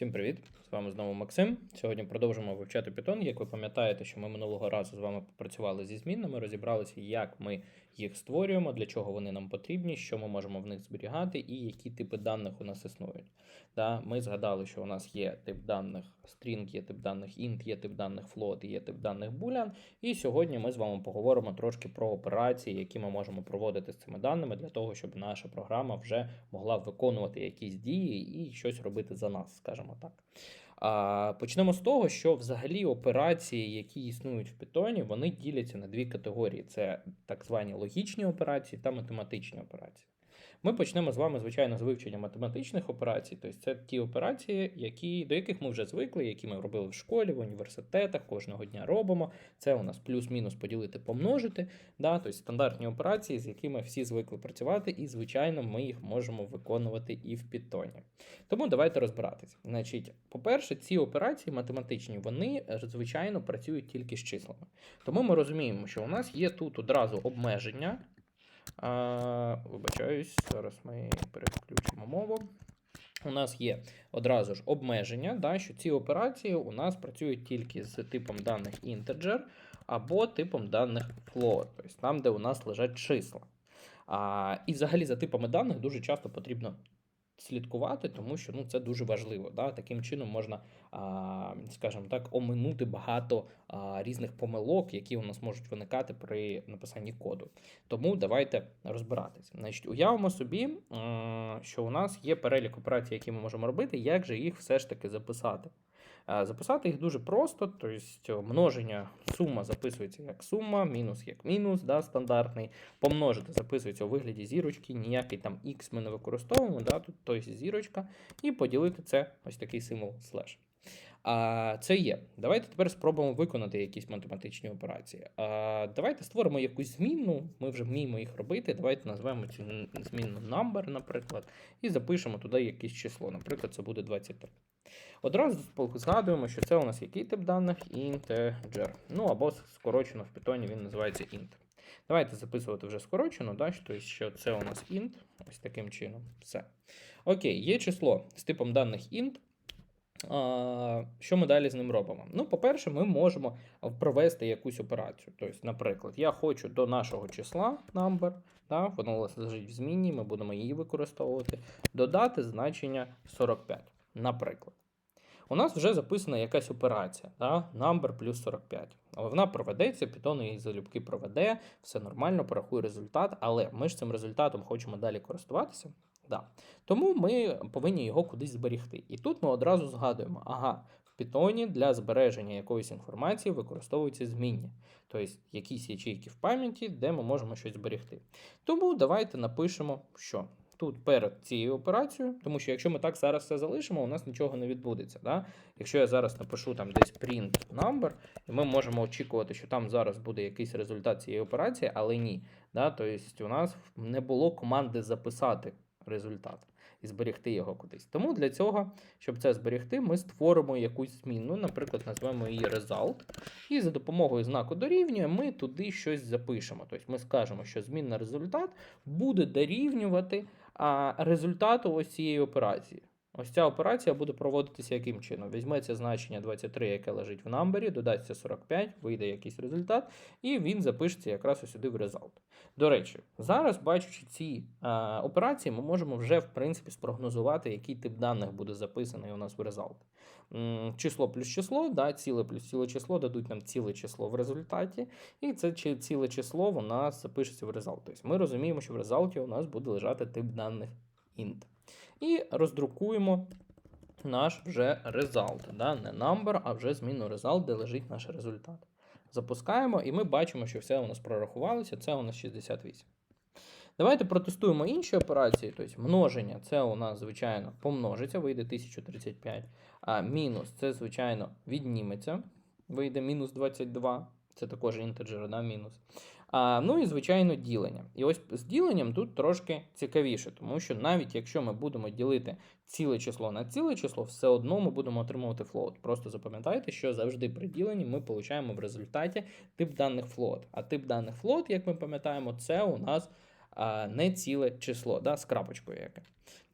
Всім привіт! З вами знову Максим. Сьогодні продовжимо вивчати Python. Як ви пам'ятаєте, що ми минулого разу з вами попрацювали зі змінними, розібралися, як ми їх створюємо, для чого вони нам потрібні, що ми можемо в них зберігати і які типи даних у нас існують. Да, Ми згадали, що у нас є тип даних string, є тип даних int, є тип даних float, є тип даних boolean. І сьогодні ми з вами поговоримо трошки про операції, які ми можемо проводити з цими даними, для того, щоб наша програма вже могла виконувати якісь дії і щось робити за нас, скажімо так. А, Почнемо з того, що взагалі операції, які існують в Python, вони діляться на дві категорії: це так звані логічні операції та математичні операції. Ми почнемо з вами, звичайно, з вивчення математичних операцій, тобто це ті операції, які, до яких ми вже звикли, які ми робили в школі, в університетах, кожного дня робимо. Це у нас плюс-мінус поділити, помножити, да, тобто стандартні операції, з якими всі звикли працювати, і, звичайно, ми їх можемо виконувати і в Python. Тому давайте розбиратися. Значить, по-перше, ці операції математичні, вони, звичайно, працюють тільки з числами. Тому ми розуміємо, що у нас є тут одразу обмеження. А, Вибачаюсь, зараз ми переключимо мову. У нас є одразу ж обмеження, да, що ці операції у нас працюють тільки з типом даних integer або типом даних float, тобто там, де у нас лежать числа. А, І взагалі за типами даних дуже часто потрібно слідкувати, тому що ну, це дуже важливо. Да? Таким чином можна, скажімо так, оминути багато різних помилок, які у нас можуть виникати при написанні коду. Тому давайте розбиратися. Значить, Уявимо собі, що у нас є перелік операцій, які ми можемо робити, як же їх все ж таки записати. Записати їх дуже просто, тобто множення сума записується як сума, мінус як мінус, да, стандартний. Помножити записується у вигляді зірочки, ніякий там x ми не використовуємо, да, тут тобто зірочка, і поділити це ось такий символ слеш. А це є. Давайте тепер спробуємо виконати якісь математичні операції. А, Давайте створимо якусь змінну, ми вже вміємо їх робити. Давайте назвемо цю змінну number, наприклад, і запишемо туди якесь число. Наприклад, це буде 23. Одразу згадуємо, що це у нас який тип даних integer. Ну або скорочено в Python він називається int. Давайте записувати вже скорочено, да, що це у нас int, ось таким чином. Все. Окей, є число з типом даних int. Що ми далі з ним робимо? Ну, по-перше, ми можемо провести якусь операцію. Тобто, наприклад, я хочу до нашого числа number, да, воно лежить в зміні, ми будемо її використовувати, додати значення 45. Наприклад, у нас вже записана якась операція, да, number плюс 45. Але вона проведеться, Python її залюбки проведе, все нормально, порахує результат, але ми ж цим результатом хочемо далі користуватися. Да. Тому ми повинні його кудись зберігти. І тут ми одразу згадуємо, ага, в Python для збереження якоїсь інформації використовуються змінні, тобто якісь ячейки в пам'яті, де ми можемо щось зберігти. Тому давайте напишемо, що тут перед цією операцією, тому що якщо ми так зараз все залишимо, у нас нічого не відбудеться. Да? Якщо я зараз напишу там десь print number, і ми можемо очікувати, що там зараз буде якийсь результат цієї операції, але ні. Да? Тобто у нас не було команди записати результат і зберегти його кудись. Тому для цього, щоб це зберегти, ми створимо якусь зміну, наприклад, назвемо її result, і за допомогою знаку дорівнює ми туди щось запишемо. Тобто ми скажемо, що змінна результат буде дорівнювати результату ось цієї операції. Ось ця операція буде проводитися яким чином? Візьметься значення 23, яке лежить в number, додасться 45, вийде якийсь результат, і він запишеться якраз сюди в result. До речі, зараз, бачучи ці а, операції, ми можемо вже в принципі спрогнозувати, який тип даних буде записаний у нас в. М, число плюс число, да, ціле плюс ціле число дадуть нам ціле число в результаті, і це ціле число у нас запишеться в result. Тобто ми розуміємо, що в результаті у нас буде лежати тип даних int. І роздрукуємо наш вже result. Да? Не number, а вже зміну result, де лежить наш результат. Запускаємо, і ми бачимо, що все у нас прорахувалося, це у нас 68. Давайте протестуємо інші операції. Тобто множення це у нас, звичайно, помножиться, вийде 1035. А мінус це, звичайно, відніметься, вийде мінус 22. Це також інтеджер, да, мінус. А, Ну і, звичайно, ділення. І ось з діленням тут трошки цікавіше, тому що навіть якщо ми будемо ділити ціле число на ціле число, все одно ми будемо отримувати флот. Просто запам'ятайте, що завжди при діленні ми отримуємо в результаті тип даних флот. А тип даних флот, як ми пам'ятаємо, це у нас не ціле число, да, з крапочкою яке.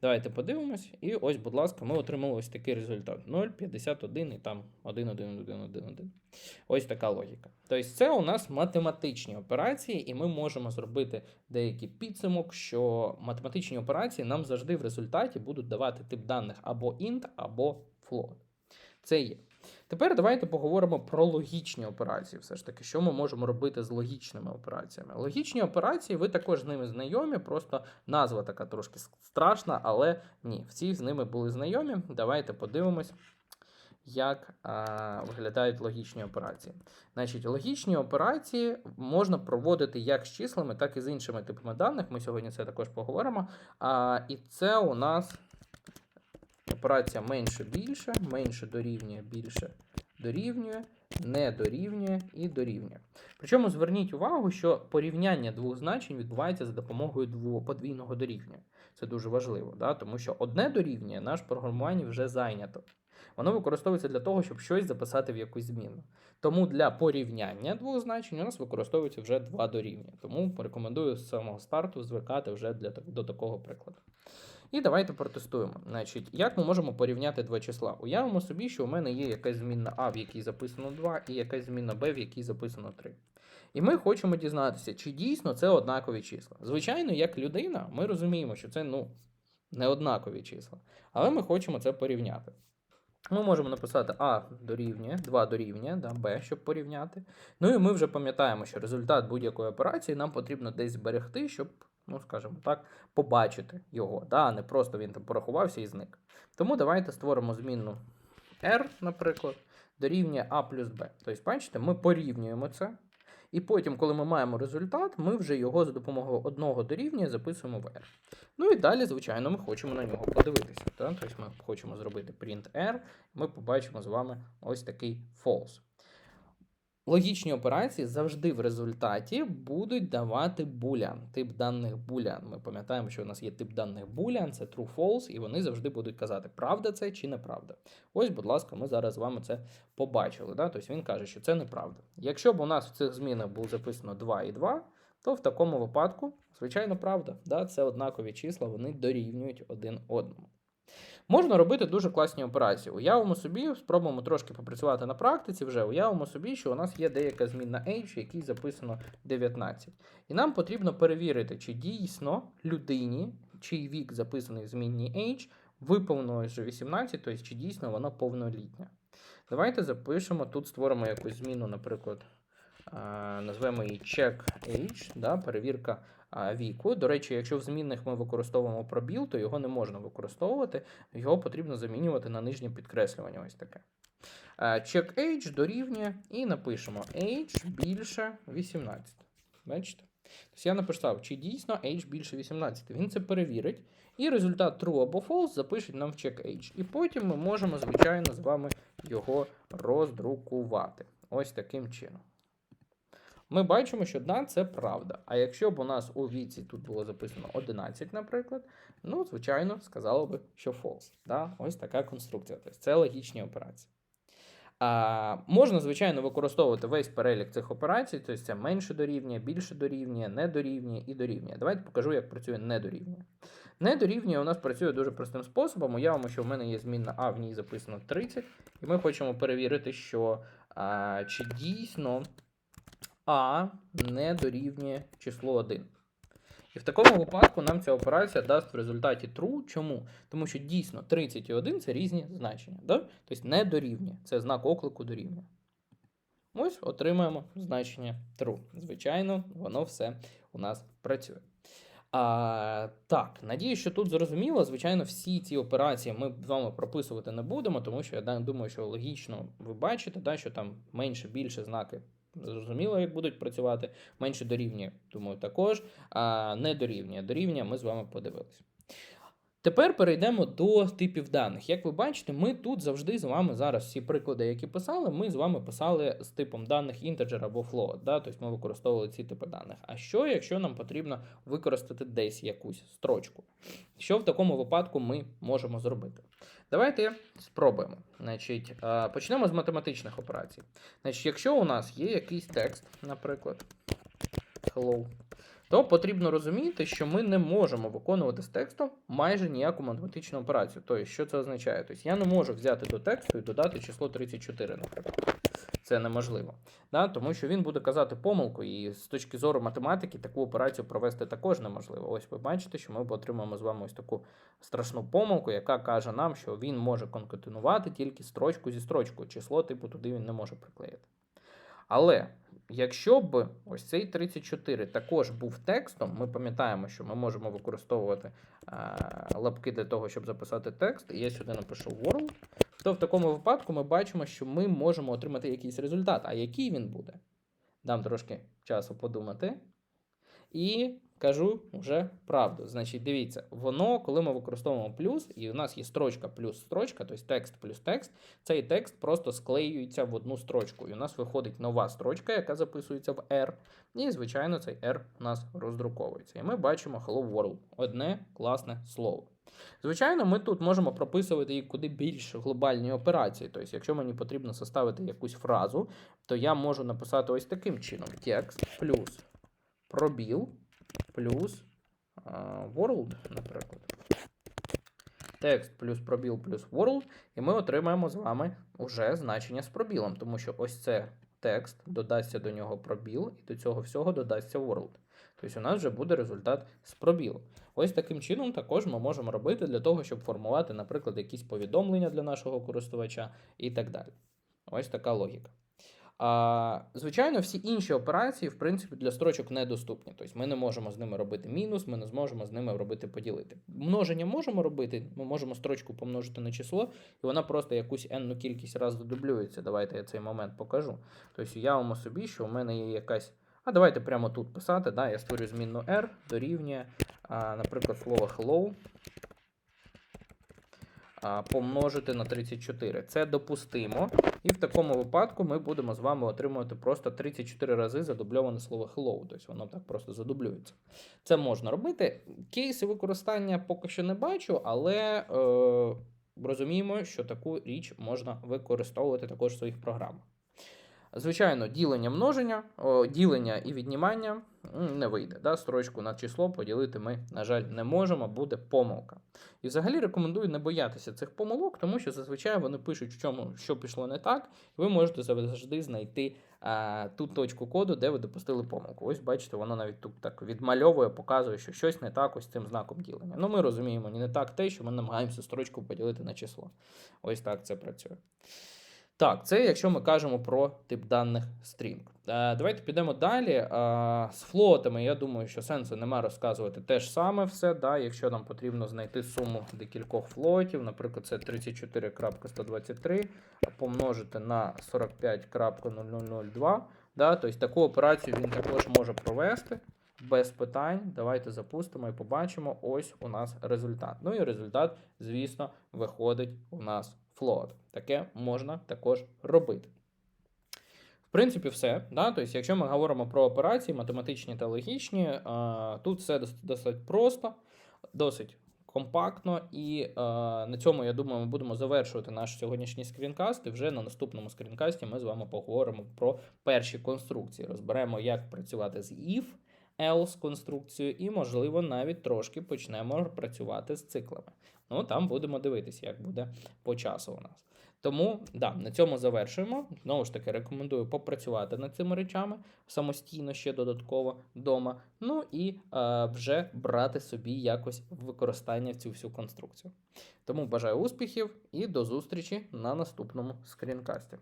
Давайте подивимось. І ось, будь ласка, ми отримали ось такий результат: 0, 51 і там 1, 1, 1, 1, 1. Ось така логіка. Тобто, це у нас математичні операції, і ми можемо зробити деякий підсумок, що математичні операції нам завжди в результаті будуть давати тип даних або int, або float. Це є. Тепер давайте поговоримо про логічні операції. Все ж таки, що ми можемо робити з логічними операціями. Логічні операції, ви також з ними знайомі, просто назва така трошки страшна, але ні, всі з ними були знайомі. Давайте подивимось, як а, виглядають логічні операції. Значить, логічні операції можна проводити як з числами, так і з іншими типами даних. Ми сьогодні це також поговоримо. А, і це у нас операція менше більше, менше дорівнює більше дорівнює, не дорівнює і дорівнює. Причому зверніть увагу, що порівняння двох значень відбувається за допомогою дво- подвійного дорівнює. Це дуже важливо, да? тому що одне дорівнює наш програмування вже зайнято. Воно використовується для того, щоб щось записати в якусь зміну. Тому для порівняння двох значень у нас використовується вже два дорівнює. Тому рекомендую з самого старту звикати вже для, до такого прикладу. І давайте протестуємо. Значить, як ми можемо порівняти два числа? Уявимо собі, що у мене є якась змінна А, в якій записано 2, і якась змінна Б, в якій записано 3. І ми хочемо дізнатися, чи дійсно це однакові числа. Звичайно, як людина, ми розуміємо, що це ну, не однакові числа. Але ми хочемо це порівняти. Ми можемо написати А дорівнює, 2 дорівнює, да, Б, щоб порівняти. Ну і ми вже пам'ятаємо, що результат будь-якої операції нам потрібно десь зберегти, щоб, ну скажімо так, побачити його, да, а не просто він там порахувався і зник. Тому давайте створимо змінну R, наприклад, дорівнює А плюс Б. Тобто, бачите, ми порівнюємо це. І потім, коли ми маємо результат, ми вже його за допомогою одного дорівнює записуємо в R. Ну і далі, звичайно, ми хочемо на нього подивитися. Тобто ми хочемо зробити print R, ми побачимо з вами ось такий false. Логічні операції завжди в результаті будуть давати boolean, тип даних boolean. Ми пам'ятаємо, що у нас є тип даних boolean, це true false, і вони завжди будуть казати, правда це чи неправда. Ось, будь ласка, ми зараз з вами це побачили. Да? Тобто він каже, що це неправда. Якщо б у нас в цих змінах було записано 2 і 2, то в такому випадку, звичайно, правда. Да? Це однакові числа, вони дорівнюють один одному. Можна робити дуже класні операції. Уявимо собі, спробуємо трошки попрацювати на практиці вже. Уявимо собі, що у нас є деяка змінна в якій записано 19. І нам потрібно перевірити, чи дійсно людині, чий вік записаний в змінній age, виповнилось 18, тобто чи дійсно вона повнолітня. Давайте запишемо, тут створимо якусь зміну, наприклад, а, назвемо її check age, да, перевірка віку. До речі, якщо в змінних ми використовуємо пробіл, то його не можна використовувати, його потрібно замінювати на нижнє підкреслювання. Ось таке. Check age дорівнює і напишемо age більше 18. Бачите? Тобто я написав, чи дійсно age більше 18. Він це перевірить. І результат true або false запишуть нам в check age. І потім ми можемо, звичайно, з вами його роздрукувати. Ось таким чином. Ми бачимо, що да, це правда. А якщо б у нас у віці тут було записано 11, наприклад, ну, звичайно, сказало би, що false. Да? Ось така конструкція. Тобто це логічні операції. А, можна, звичайно, використовувати весь перелік цих операцій, тобто це менше дорівнює, більше дорівнює, не дорівнює і дорівнює. Давайте покажу, як працює не дорівнює. Не дорівнює у нас працює дуже простим способом. Уявимо, що в мене є змінна А, в ній записано 30, і ми хочемо перевірити, що а, чи дійсно А не дорівнює число 1. І в такому випадку нам ця операція дасть в результаті true. Чому? Тому що дійсно 30 і 1 це різні значення. Да? Тобто не дорівнює. Це знак оклику дорівнює. Ось отримаємо значення true. Звичайно, воно все у нас працює. А, так, надію, що тут зрозуміло. Звичайно, всі ці операції ми з вами прописувати не будемо, тому що я думаю, що логічно ви бачите, да, що там менше більше знаки. Зрозуміло, як будуть працювати. Менше дорівнює, думаю, також. А не дорівнює. Дорівнює ми з вами подивилися. Тепер перейдемо до типів даних. Як ви бачите, ми тут завжди з вами зараз всі приклади, які писали, ми з вами писали з типом даних integer або float. Да? Тобто ми використовували ці типи даних. А що, якщо нам потрібно використати десь якусь строчку? Що в такому випадку ми можемо зробити? Давайте спробуємо. Значить, е, почнемо з математичних операцій. Значить, якщо у нас є якийсь текст, наприклад, hello, то потрібно розуміти, що ми не можемо виконувати з текстом майже ніяку математичну операцію. Тобто, що це означає? Тобто, я не можу взяти до тексту і додати число 34, наприклад. Це неможливо. Да? Тому що він буде казати помилку, і з точки зору математики таку операцію провести також неможливо. Ось ви бачите, що ми отримаємо з вами ось таку страшну помилку, яка каже нам, що він може конкатенувати тільки строчку зі строчкою. Число, типу, туди він не може приклеїти. Але якщо б ось цей 34 також був текстом, ми пам'ятаємо, що ми можемо використовувати е, лапки для того, щоб записати текст, і я сюди напишу world, то в такому випадку ми бачимо, що ми можемо отримати якийсь результат. А який він буде? Дам трошки часу подумати. І кажу вже правду. Значить, дивіться, воно, коли ми використовуємо плюс, і у нас є строчка плюс строчка, тобто текст плюс текст, цей текст просто склеюється в одну строчку. І у нас виходить нова строчка, яка записується в R. І, звичайно, цей R у нас роздруковується. І ми бачимо Hello World. Одне класне слово. Звичайно, ми тут можемо прописувати і куди більш глобальні операції. Тобто, якщо мені потрібно составити якусь фразу, то я можу написати ось таким чином: текст плюс пробіл плюс world, наприклад. Текст плюс пробіл плюс world, і ми отримаємо з вами уже значення з пробілом, тому що ось це текст, додасться до нього пробіл, і до цього всього додасться world. Тобто у нас вже буде результат з пробілом. Ось таким чином також ми можемо робити для того, щоб формувати, наприклад, якісь повідомлення для нашого користувача і так далі. Ось така логіка. А, Звичайно, всі інші операції, в принципі, для строчок недоступні. Тобто ми не можемо з ними робити мінус, ми не зможемо з ними робити поділити. Множення можемо робити, ми можемо строчку помножити на число, і вона просто якусь енну кількість разів додублюється. Давайте я цей момент покажу. Тобто уявимо собі, що у мене є якась. А давайте прямо тут писати. Да? Я створю змінну R дорівнює, наприклад, слово hello помножити на 34. Це допустимо. І в такому випадку ми будемо з вами отримувати просто 34 рази задубльоване слово hello. Тобто воно так просто задублюється. Це можна робити. Кейси використання поки що не бачу, але е, розуміємо, що таку річ можна використовувати також в своїх програмах. Звичайно, ділення множення, ділення і віднімання не вийде. Да? Строчку на число поділити ми, на жаль, не можемо, буде помилка. І взагалі рекомендую не боятися цих помилок, тому що зазвичай вони пишуть, в чому що пішло не так, і ви можете завжди знайти а, ту точку коду, де ви допустили помилку. Ось бачите, воно навіть тут так відмальовує, показує, що щось не так ось цим знаком ділення. Ну, ми розуміємо, не так те, що ми намагаємося строчку поділити на число. Ось так це працює. Так, це якщо ми кажемо про тип даних string. Е, Давайте підемо далі. Е, З флотами, я думаю, що сенсу нема розказувати те ж саме все. Да? Якщо нам потрібно знайти суму декількох флотів, наприклад, це 34.123, помножити на 45.0002. Да? Тобто таку операцію він також може провести. Без питань, давайте запустимо і побачимо. Ось у нас результат. Ну і результат, звісно, виходить у нас float. Таке можна також робити. В принципі, все. Да? Тобто, якщо ми говоримо про операції математичні та логічні, тут все досить просто, досить компактно, і на цьому, я думаю, ми будемо завершувати наш сьогоднішній скрінкаст. І вже на наступному скрінкасті ми з вами поговоримо про перші конструкції. Розберемо, як працювати з if, else конструкцією, і, можливо, навіть трошки почнемо працювати з циклами. Ну, там будемо дивитися, як буде по часу у нас. Тому да, на цьому завершуємо. Знову ж таки, рекомендую попрацювати над цими речами самостійно ще додатково вдома. Ну і е, вже брати собі якось використання в цю всю конструкцію. Тому бажаю успіхів і до зустрічі на наступному скрінкасті.